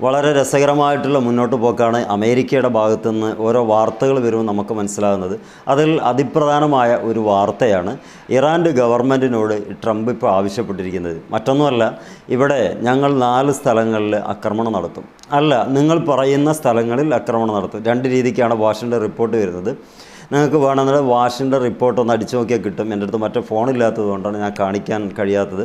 വളരെ രസകരമായിട്ടുള്ള മുന്നോട്ട് പോക്കാണ് അമേരിക്കയുടെ ഭാഗത്തുനിന്ന് ഓരോ വാർത്തകൾ വരുമ്പോൾ നമുക്ക് മനസ്സിലാകുന്നത്. അതിൽ അതിപ്രധാനമായ ഒരു വാർത്തയാണ് ഇറാന്റെ ഗവൺമെന്റിനോട് ട്രംപ് ഇപ്പോൾ ആവശ്യപ്പെട്ടിരിക്കുന്നത്. മറ്റൊന്നുമല്ല ഇവിടെ ഞങ്ങൾ നാല് സ്ഥലങ്ങളിൽ ആക്രമണം നടത്തും. അല്ല നിങ്ങൾ പറയുന്ന സ്ഥലങ്ങളിൽ ആക്രമണം നടത്തും. രണ്ട് രീതിക്കാണ് വാഷിന്റെ റിപ്പോർട്ട് വരുന്നത്. നിങ്ങൾക്ക് വേണമെന്നുള്ള വാഷിന്റെ റിപ്പോർട്ട് ഒന്ന് അടിച്ചു നോക്കിയാൽ കിട്ടും. എന്റെ അടുത്ത് മറ്റേ ഫോണില്ലാത്തത് കൊണ്ടാണ് ഞാൻ കാണിക്കാൻ കഴിയാത്തത്.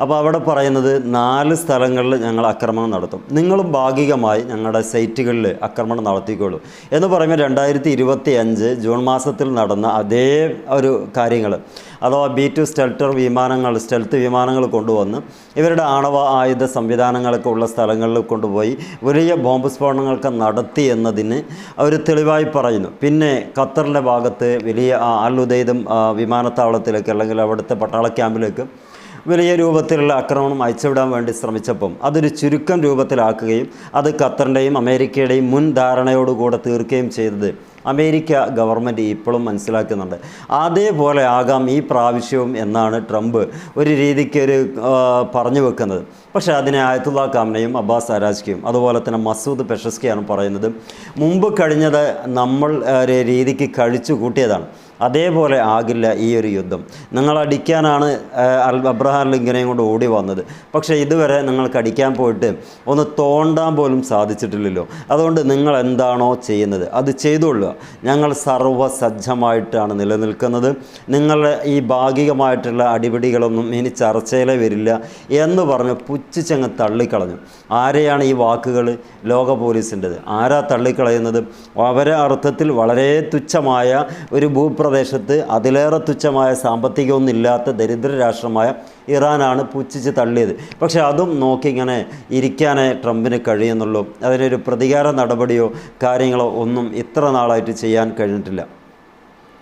അപ്പോൾ അവിടെ പറയുന്നത് നാല് സ്ഥലങ്ങളിൽ ഞങ്ങൾ ആക്രമണം നടത്തും. നിങ്ങളും ഭാഗികമായി ഞങ്ങളുടെ സൈറ്റുകളിൽ ആക്രമണം നടത്തിക്കോളൂ. എന്ന് പറയുമ്പോൾ രണ്ടായിരത്തി ഇരുപത്തി അഞ്ച് ജൂൺ മാസത്തിൽ നടന്ന അതേ ഒരു കാര്യങ്ങൾ. അഥവാ ബി ടു സ്റ്റെൽട്ടർ വിമാനങ്ങൾ സ്റ്റെൽത്ത് വിമാനങ്ങൾ കൊണ്ടുവന്ന് ഇവരുടെ ആണവ ആയുധ സംവിധാനങ്ങളൊക്കെ ഉള്ള സ്ഥലങ്ങളിൽ കൊണ്ടുപോയി വലിയ ബോംബ് സ്ഫോടനങ്ങളൊക്കെ നടത്തി എന്നതിന് അവർ തെളിവായി പറയുന്നു. പിന്നെ ഖത്തറിന്റെ ഭാഗത്ത് വലിയ ആ, അൽ വിമാനത്താവളത്തിലേക്ക് അല്ലെങ്കിൽ അവിടുത്തെ പട്ടാള ക്യാമ്പിലേക്ക് വലിയ രൂപത്തിലുള്ള ആക്രമണം അയച്ചുവിടാൻ വേണ്ടി ശ്രമിച്ചപ്പം അതൊരു ചുരുക്കം രൂപത്തിലാക്കുകയും അത് ഖത്തറിന്റെയും അമേരിക്കയുടെയും മുൻ ധാരണയോടുകൂടെ തീർക്കുകയും ചെയ്തത് അമേരിക്ക ഗവൺമെന്റ് ഇപ്പോഴും മനസ്സിലാക്കുന്നുണ്ട്. അതേപോലെ ആകാം ഈ പ്രാവശ്യവും എന്നാണ് ട്രംപ് ഒരു രീതിക്ക് ഒരു പറഞ്ഞു വെക്കുന്നത്. പക്ഷേ അതിനെ ആയത്തുള്ള കാമനയും അബ്ബാസ് അരാജ്കിയും അതുപോലെ തന്നെ മസൂദ് പെഷസ്കിയാണ് പറയുന്നത്. മുമ്പ് കഴിഞ്ഞത് നമ്മൾ ഒരു രീതിക്ക് കഴിച്ചു കൂട്ടിയതാണ്. അതേപോലെ ആകില്ല ഈ ഒരു യുദ്ധം. നിങ്ങൾ അടിക്കാനാണ് അൽ അബ്രഹാം ലിങ്കനെയും കൊണ്ട് ഓടി വന്നത്. പക്ഷേ ഇതുവരെ നിങ്ങൾക്ക് അടിക്കാൻ പോയിട്ട് ഒന്ന് തോണ്ടാൻ പോലും സാധിച്ചിട്ടില്ലല്ലോ. അതുകൊണ്ട് നിങ്ങൾ എന്താണോ ചെയ്യുന്നത്? അത് ചെയ്തുകൊള്ളുക ഞങ്ങൾ സർവസജ്ജമായിട്ടാണ് നിലനിൽക്കുന്നത്. നിങ്ങളുടെ ഈ ഭാഗികമായിട്ടുള്ള അടിപിടികളൊന്നും ഇനി ചർച്ചയിലേ വരില്ല എന്ന് പറഞ്ഞ് പുച്ഛിച്ചങ്ങ് തള്ളിക്കളഞ്ഞു. ആരെയാണ് ഈ വാക്കുകൾ ലോക പോലീസിന്റെത്? ആരാ തള്ളിക്കളയുന്നത്? അവരെ അർത്ഥത്തിൽ വളരെ തുച്ഛമായ ഒരു ഭൂപ്രദേശത്ത് അതിലേറെ തുച്ഛമായ സാമ്പത്തികമൊന്നുമില്ലാത്ത ദരിദ്ര രാഷ്ട്രമായ ഇറാനാണ് പുച്ഛിച്ച് തള്ളിയത്. പക്ഷേ അതും നോക്കി ഇങ്ങനെ ഇരിക്കാനേ ട്രംപിന് കഴിയുന്നുള്ളൂ. അതിനൊരു പ്രതികാര നടപടിയോ കാര്യങ്ങളോ ഒന്നും ഇത്ര നാളായിട്ട് ചെയ്യാൻ കഴിഞ്ഞിട്ടില്ല.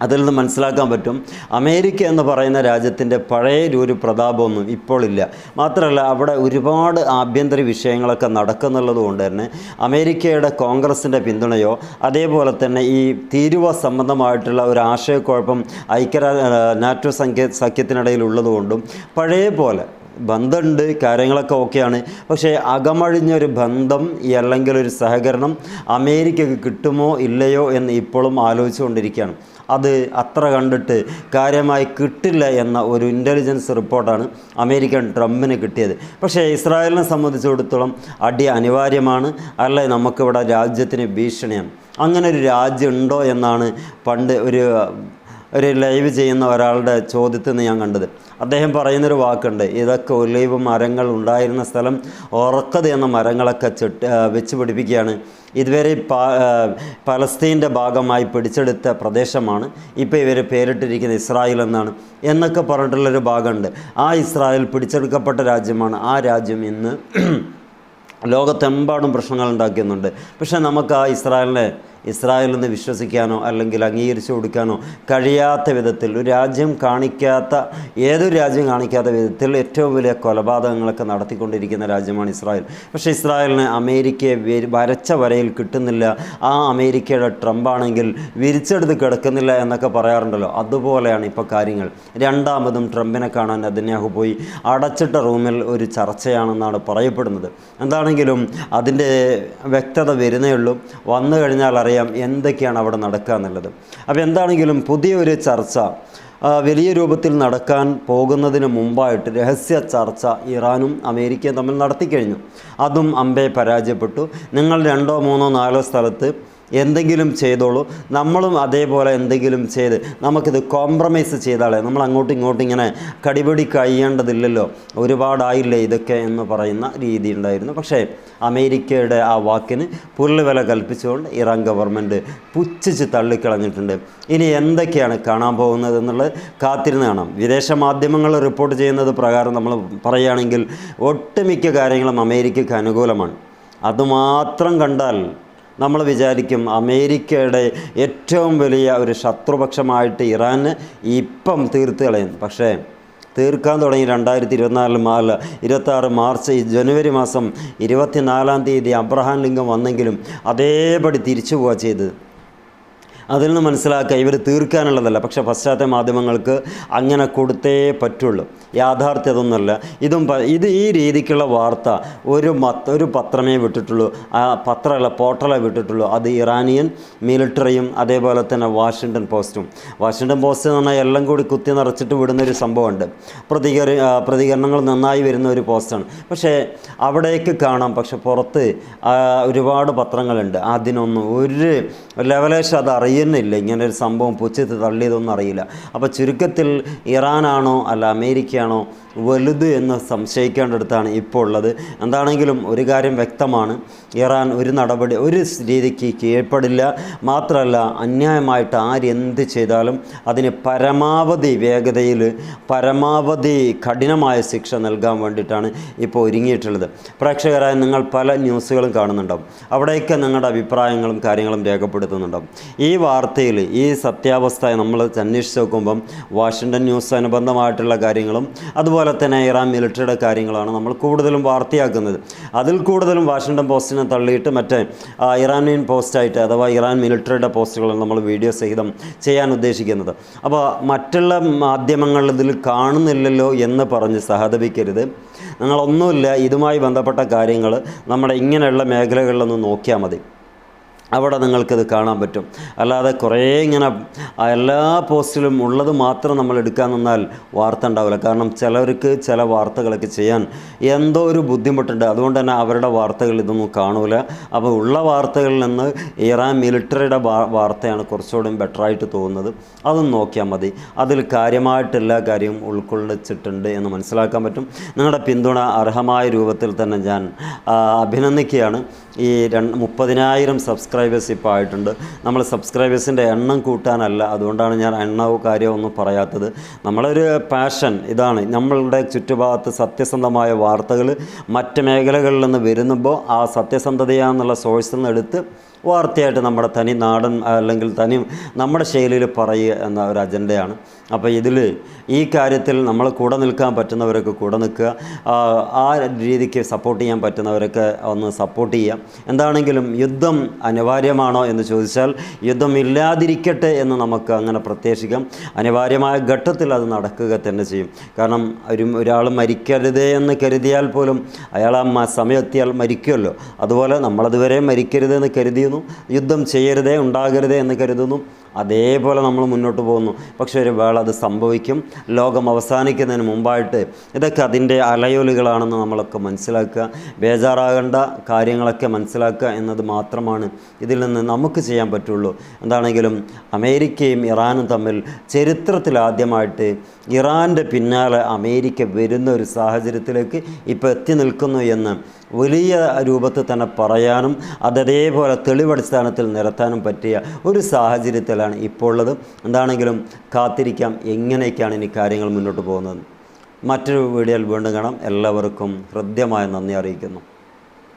അതിൽ നിന്ന് മനസ്സിലാക്കാൻ പറ്റും അമേരിക്ക എന്ന് പറയുന്ന രാജ്യത്തിന്റെ പഴയ ഒരു പ്രതാപമൊന്നും ഇപ്പോൾ ഇല്ല മാത്രമല്ല അവിടെ ഒരുപാട് ആഭ്യന്തര വിഷയങ്ങളൊക്കെ നടക്കുന്നുള്ളത് കൊണ്ട് തന്നെ അമേരിക്കയുടെ കോൺഗ്രസിന്റെ പിന്തുണയോ അതേപോലെ തന്നെ ഈ തീരുവ സംബന്ധമായിട്ടുള്ള ഒരു ആശയക്കുഴപ്പം ഐക്യരാ നാറ്റോ സഖ്യ സഖ്യത്തിനിടയിൽ ഉള്ളതുകൊണ്ടും പഴയ പോലെ ബന്ധമുണ്ട് കാര്യങ്ങളൊക്കെ ഓക്കെയാണ്. പക്ഷേ അകമഴിഞ്ഞൊരു ബന്ധം അല്ലെങ്കിൽ ഒരു സഹകരണം അമേരിക്കക്ക് കിട്ടുമോ ഇല്ലയോ എന്ന് ഇപ്പോഴും ആലോചിച്ചുകൊണ്ടിരിക്കുകയാണ്. അത് അത്ര കണ്ടിട്ട് കാര്യമായി കിട്ടില്ല എന്ന ഒരു ഇന്റലിജൻസ് റിപ്പോർട്ടാണ് അമേരിക്കൻ ട്രംപിന് കിട്ടിയത്. പക്ഷേ ഇസ്രായേലിനെ സംബന്ധിച്ചിടത്തോളം അടി അനിവാര്യമാണ്. അല്ലെ നമുക്കിവിടെ രാജ്യത്തിന് ഭീഷണിയാണ്. അങ്ങനെ ഒരു രാജ്യം ഉണ്ടോ എന്നാണ് പണ്ട് ഒരു ഒരു ലൈവ് ചെയ്യുന്ന ഒരാളുടെ ചോദ്യത്തിൽ നിന്ന് ഞാൻ കണ്ടത്. അദ്ദേഹം പറയുന്നൊരു വാക്കുണ്ട് ഇതൊക്കെ ഒലൈവ് മരങ്ങൾ ഉണ്ടായിരുന്ന സ്ഥലം ഉറക്കത് എന്ന മരങ്ങളൊക്കെ ചെട്ട് വെച്ച് പിടിപ്പിക്കുകയാണ്. ഇതുവരെ പലസ്തീന്റെ ഭാഗമായി പിടിച്ചെടുത്ത പ്രദേശമാണ്. ഇപ്പോൾ ഇവർ പേരിട്ടിരിക്കുന്ന ഇസ്രായേൽ എന്നാണ്. എന്നൊക്കെ പറഞ്ഞിട്ടുള്ളൊരു ഭാഗമുണ്ട്. ആ ഇസ്രായേൽ പിടിച്ചെടുക്കപ്പെട്ട രാജ്യമാണ്. ആ രാജ്യം ഇന്ന് ലോകത്തെമ്പാടും പ്രശ്നങ്ങൾ ഉണ്ടാക്കുന്നുണ്ട് പക്ഷേ നമുക്ക് ആ ഇസ്രായേലിനെ ഇസ്രായേലിൽ നിന്ന് വിശ്വസിക്കാനോ അല്ലെങ്കിൽ അംഗീകരിച്ചു കൊടുക്കാനോ കഴിയാത്ത വിധത്തിൽ ഒരു രാജ്യം കാണിക്കാത്ത ഏതൊരു രാജ്യം കാണിക്കാത്ത വിധത്തിൽ ഏറ്റവും വലിയ കൊലപാതകങ്ങളൊക്കെ നടത്തിക്കൊണ്ടിരിക്കുന്ന രാജ്യമാണ് ഇസ്രായേൽ. പക്ഷേ ഇസ്രായേലിന് അമേരിക്കയെ വരി- വരച്ച വരയിൽ കിട്ടുന്നില്ല. ആ അമേരിക്കയുടെ ട്രംപാണെങ്കിൽ വിരിച്ചെടുത്ത് കിടക്കുന്നില്ല എന്നൊക്കെ പറയാറുണ്ടല്ലോ. അതുപോലെയാണ് ഇപ്പോൾ കാര്യങ്ങൾ. രണ്ടാമതും ട്രംപിനെ കാണാൻ നെതന്യാഹു പോയി. അടച്ചിട്ട റൂമിൽ ഒരു ചർച്ചയാണെന്നാണ് പറയപ്പെടുന്നത്. എന്താണെങ്കിലും അതിന്റെ വ്യക്തത വരുന്നേ ഉള്ളൂ. വന്നു കഴിഞ്ഞാൽ അറിയാം എന്തൊക്കെയാണ് അവിടെ നടക്കുക എന്നുള്ളത്. അപ്പോൾ എന്താണെങ്കിലും പുതിയൊരു ചർച്ച വലിയ രൂപത്തിൽ നടക്കാൻ പോകുന്നതിന് മുമ്പായിട്ട് രഹസ്യ ചർച്ച ഇറാനും അമേരിക്കയും തമ്മിൽ നടത്തിക്കഴിഞ്ഞു. അതും അമ്പെ പരാജയപ്പെട്ടു. നിങ്ങൾ രണ്ടോ മൂന്നോ നാലോ സ്ഥലത്ത് എന്തെങ്കിലും ചെയ്തോളൂ. നമ്മളും അതേപോലെ എന്തെങ്കിലും ചെയ്ത് നമുക്കിത് കോംപ്രമൈസ് ചെയ്താലേ നമ്മൾ അങ്ങോട്ടും ഇങ്ങോട്ടും ഇങ്ങനെ കടിപിടി കഴിയേണ്ടതില്ലല്ലോ. ഒരുപാടായില്ലേ ഇതൊക്കെ എന്ന് പറയുന്ന രീതി ഉണ്ടായിരുന്നു. പക്ഷേ അമേരിക്കയുടെ ആ വാക്കിന് പുല്ലുവില കൽപ്പിച്ചുകൊണ്ട് ഇറാൻ ഗവൺമെന്റ് പുച്ഛിച്ച് തള്ളിക്കളഞ്ഞിട്ടുണ്ട്. ഇനി എന്തൊക്കെയാണ് കാണാൻ പോകുന്നത് എന്നുള്ളത് കാത്തിരുന്ന് കാണാം. വിദേശ മാധ്യമങ്ങൾ റിപ്പോർട്ട് ചെയ്യുന്നത് പ്രകാരം നമ്മൾ പറയുകയാണെങ്കിൽ ഒട്ടുമിക്ക കാര്യങ്ങളും അമേരിക്കയ്ക്ക് അനുകൂലമാണ്. അതുമാത്രം കണ്ടാൽ നമ്മൾ വിചാരിക്കും അമേരിക്കയുടെ ഏറ്റവും വലിയ ഒരു ശത്രുപക്ഷമായിട്ട് ഇറാന് ഇപ്പം തീർത്ത് കളയുന്നു. പക്ഷേ തീർക്കാൻ തുടങ്ങി രണ്ടായിരത്തി ഇരുപത്തിനാല് മാല ഇരുപത്താറ് മാർച്ച് ജനുവരി മാസം ഇരുപത്തിനാലാം തീയതി അബ്രഹാം ലിംഗം വന്നെങ്കിലും അതേപടി തിരിച്ചു പോവുക ചെയ്തത്. അതിൽ നിന്ന് മനസ്സിലാക്കുക ഇവർ തീർക്കാനുള്ളതല്ല. പക്ഷേ പശ്ചാത്തല മാധ്യമങ്ങൾക്ക് അങ്ങനെ കൊടുത്തേ പറ്റുള്ളൂ. യാഥാർത്ഥ്യം അതൊന്നുമല്ല. ഇതും ഇത് ഈ രീതിക്കുള്ള വാർത്ത ഒരു മത്ത് ഒരു പത്രമേ വിട്ടിട്ടുള്ളൂ. ആ പത്രമല്ല പോർട്ടലേ വിട്ടിട്ടുള്ളൂ. അത് ഇറാനിയൻ മിലിറ്ററിയും അതേപോലെ തന്നെ വാഷിങ്ടൺ പോസ്റ്റും. വാഷിങ്ടൺ പോസ്റ്റ് എന്ന് പറഞ്ഞാൽ എല്ലാം കൂടി കുത്തി നിറച്ചിട്ട് വിടുന്നൊരു സംഭവമുണ്ട്. പ്രതികര പ്രതികരണങ്ങൾ നന്നായി വരുന്ന ഒരു പോസ്റ്റാണ്. പക്ഷേ അവിടേക്ക് കാണാം. പക്ഷെ പുറത്ത് ഒരുപാട് പത്രങ്ങളുണ്ട്. അതിനൊന്നും ഒരു ലെവലേഷൻ അത് അറിയുന്നില്ല ഇങ്ങനെ ഒരു സംഭവം പുച്ഛത്ത് തള്ളിയതൊന്നും അറിയില്ല. അപ്പോൾ ചുരുക്കത്തിൽ ഇറാനാണോ അല്ല അമേരിക്കയാണോ വലുത് എന്ന് സംശയിക്കേണ്ടടുത്താണ് ഇപ്പോൾ ഉള്ളത്. എന്താണെങ്കിലും ഒരു കാര്യം വ്യക്തമാണ്. ഇറാൻ ഒരു നടപടി ഒരു രീതിക്ക് കീഴ്പ്പെടില്ല. മാത്രമല്ല അന്യായമായിട്ട് ആരെന്ത് ചെയ്താലും അതിന് പരമാവധി വേഗതയിൽ പരമാവധി കഠിനമായ ശിക്ഷ നൽകാൻ വേണ്ടിയിട്ടാണ് ഇപ്പോൾ ഒരുങ്ങിയിട്ടുള്ളത്. പ്രേക്ഷകരായ നിങ്ങൾ പല ന്യൂസുകളും കാണുന്നുണ്ടാവും. അവിടെയൊക്കെ നിങ്ങളുടെ അഭിപ്രായങ്ങളും കാര്യങ്ങളും രേഖപ്പെടുത്തുന്നുണ്ടാവും. ഈ വാർത്തയിൽ ഈ സത്യാവസ്ഥ നമ്മൾ അന്വേഷിച്ച് നോക്കുമ്പം വാഷിങ്ടൺ ന്യൂസ് അനുബന്ധമായിട്ടുള്ള കാര്യങ്ങളും അതുപോലെ തന്നെ ഇറാൻ മിലിറ്ററിയുടെ കാര്യങ്ങളാണ് നമ്മൾ കൂടുതലും വാർത്തയാക്കുന്നത്. അതിൽ കൂടുതലും വാഷിങ്ടൺ പോസ്റ്റിനെ തള്ളിയിട്ട് മറ്റേ ഇറാനിയൻ പോസ്റ്റായിട്ട് അഥവാ ഇറാൻ മിലിറ്ററിയുടെ പോസ്റ്റുകളാണ് നമ്മൾ വീഡിയോ സഹിതം ചെയ്യാൻ ഉദ്ദേശിക്കുന്നത്. അപ്പോൾ മറ്റുള്ള മാധ്യമങ്ങൾ ഇതിൽ കാണുന്നില്ലല്ലോ എന്ന് പറഞ്ഞ് സഹതപിക്കരുത്. നിങ്ങളൊന്നുമില്ല ഇതുമായി ബന്ധപ്പെട്ട കാര്യങ്ങൾ നമ്മുടെ ഇങ്ങനെയുള്ള മേഖലകളിലൊന്ന് നോക്കിയാൽ മതി. അവിടെ നിങ്ങൾക്കത് കാണാൻ പറ്റും. അല്ലാതെ കുറേ ഇങ്ങനെ എല്ലാ പോസ്റ്റിലും ഉള്ളത് മാത്രം നമ്മൾ എടുക്കാൻ നിന്നാൽ വാർത്ത ഉണ്ടാവില്ല. കാരണം ചിലർക്ക് ചില വാർത്തകളൊക്കെ ചെയ്യാൻ എന്തോ ഒരു ബുദ്ധിമുട്ടുണ്ട്. അതുകൊണ്ട് തന്നെ അവരുടെ വാർത്തകൾ ഇതൊന്നും കാണൂല. അപ്പോൾ ഉള്ള വാർത്തകളിൽ നിന്ന് ഇറാൻ മിലിറ്ററിയുടെ വാർത്തയാണ് കുറച്ചുകൂടി ബെറ്ററായിട്ട് തോന്നുന്നത്. അതൊന്നും നോക്കിയാൽ മതി. അതിൽ കാര്യമായിട്ട് എല്ലാ കാര്യവും ഉൾക്കൊള്ളിച്ചിട്ടുണ്ട് എന്ന് മനസ്സിലാക്കാൻ പറ്റും. നിങ്ങളുടെ പിന്തുണ അർഹമായ രൂപത്തിൽ തന്നെ ഞാൻ അഭിനന്ദിക്കുകയാണ്. ഈ രണ്ട് മുപ്പതിനായിരം സബ്സ്ക്രൈബേഴ്സ് ഇപ്പോൾ ആയിട്ടുണ്ട്. നമ്മൾ സബ്സ്ക്രൈബേഴ്സിന്റെ എണ്ണം കൂട്ടാനല്ല. അതുകൊണ്ടാണ് ഞാൻ എണ്ണവും കാര്യവും ഒന്നും പറയാത്തത്. നമ്മളൊരു പാഷൻ ഇതാണ്. നമ്മളുടെ ചുറ്റുഭാഗത്ത് സത്യസന്ധമായ വാർത്തകൾ മറ്റ് മേഖലകളിൽ നിന്ന് വരുമ്പോൾ ആ സത്യസന്ധതയാന്നുള്ള സോഴ്സിൽ നിന്ന് എടുത്ത് വാർത്തയായിട്ട് നമ്മുടെ തനി നാടൻ അല്ലെങ്കിൽ തനി നമ്മുടെ ശൈലിയിൽ പറയുക എന്ന ഒരു അജണ്ടയാണ്. അപ്പോൾ ഇതിൽ ഈ കാര്യത്തിൽ നമ്മൾ കൂടെ നിൽക്കാൻ പറ്റുന്നവരൊക്കെ കൂടെ നിൽക്കുക. ആ, രീതിക്ക് സപ്പോർട്ട് ചെയ്യാൻ പറ്റുന്നവരൊക്കെ ഒന്ന് സപ്പോർട്ട് ചെയ്യാം എന്താണെങ്കിലും യുദ്ധം അനിവാര്യമാണോ എന്ന് ചോദിച്ചാൽ യുദ്ധം ഇല്ലാതിരിക്കട്ടെ എന്ന് നമുക്ക് അങ്ങനെ പ്രത്യേകിക്കാം അനിവാര്യമായ ഘട്ടത്തിൽ അത് നടക്കുക തന്നെ ചെയ്യും. കാരണം ഒരു ഒരാൾ മരിക്കരുതേ എന്ന് കരുതിയാൽ പോലും അയാൾ ആ സമയം സമയമെത്തിയാൽ മരിക്കുമല്ലോ. അതുപോലെ നമ്മളതുവരെ മരിക്കരുതെന്ന് കരുതിയിരുന്നു യുദ്ധം ചെയ്യരുതേ ഉണ്ടാകരുതേ എന്ന് കരുതുന്നു. അതേപോലെ നമ്മൾ മുന്നോട്ട് പോകുന്നു. പക്ഷേ ഒരു വേള അത് സംഭവിക്കും. ലോകം അവസാനിക്കുന്നതിന് മുമ്പായിട്ട് ഇതൊക്കെ അതിന്റെ അലയൊലികളാണെന്ന് നമ്മളൊക്കെ മനസ്സിലാക്കുക. ബേജാറാകേണ്ട കാര്യങ്ങളൊക്കെ മനസ്സിലാക്കുക എന്നത് മാത്രമാണ് ഇതിൽ നിന്ന് നമുക്ക് ചെയ്യാൻ പറ്റുള്ളൂ. എന്താണെങ്കിലും അമേരിക്കയും ഇറാനും തമ്മിൽ ചരിത്രത്തിലാദ്യമായിട്ട് ഇറാന്റെ പിന്നാലെ അമേരിക്ക വരുന്ന ഒരു സാഹചര്യത്തിലേക്ക് ഇപ്പോൾ എത്തി നിൽക്കുന്നു എന്ന് വലിയ രൂപത്തിൽ തന്നെ പറയാനും അതേപോലെ തെളിവടിസ്ഥാനത്തിൽ നിരത്താനും പറ്റിയ ഒരു സാഹചര്യത്തിലാണ് ഇപ്പോൾ ഉള്ളത് എന്താണെങ്കിലും കാത്തിരിക്കാം. എങ്ങനെയൊക്കെയാണ് ഇനി കാര്യങ്ങൾ മുന്നോട്ട് പോകുന്നത്? മറ്റൊരു വീഡിയോയിൽ വീണ്ടും കാണാം. എല്ലാവർക്കും ഹൃദ്യമായ നന്ദി അറിയിക്കുന്നു.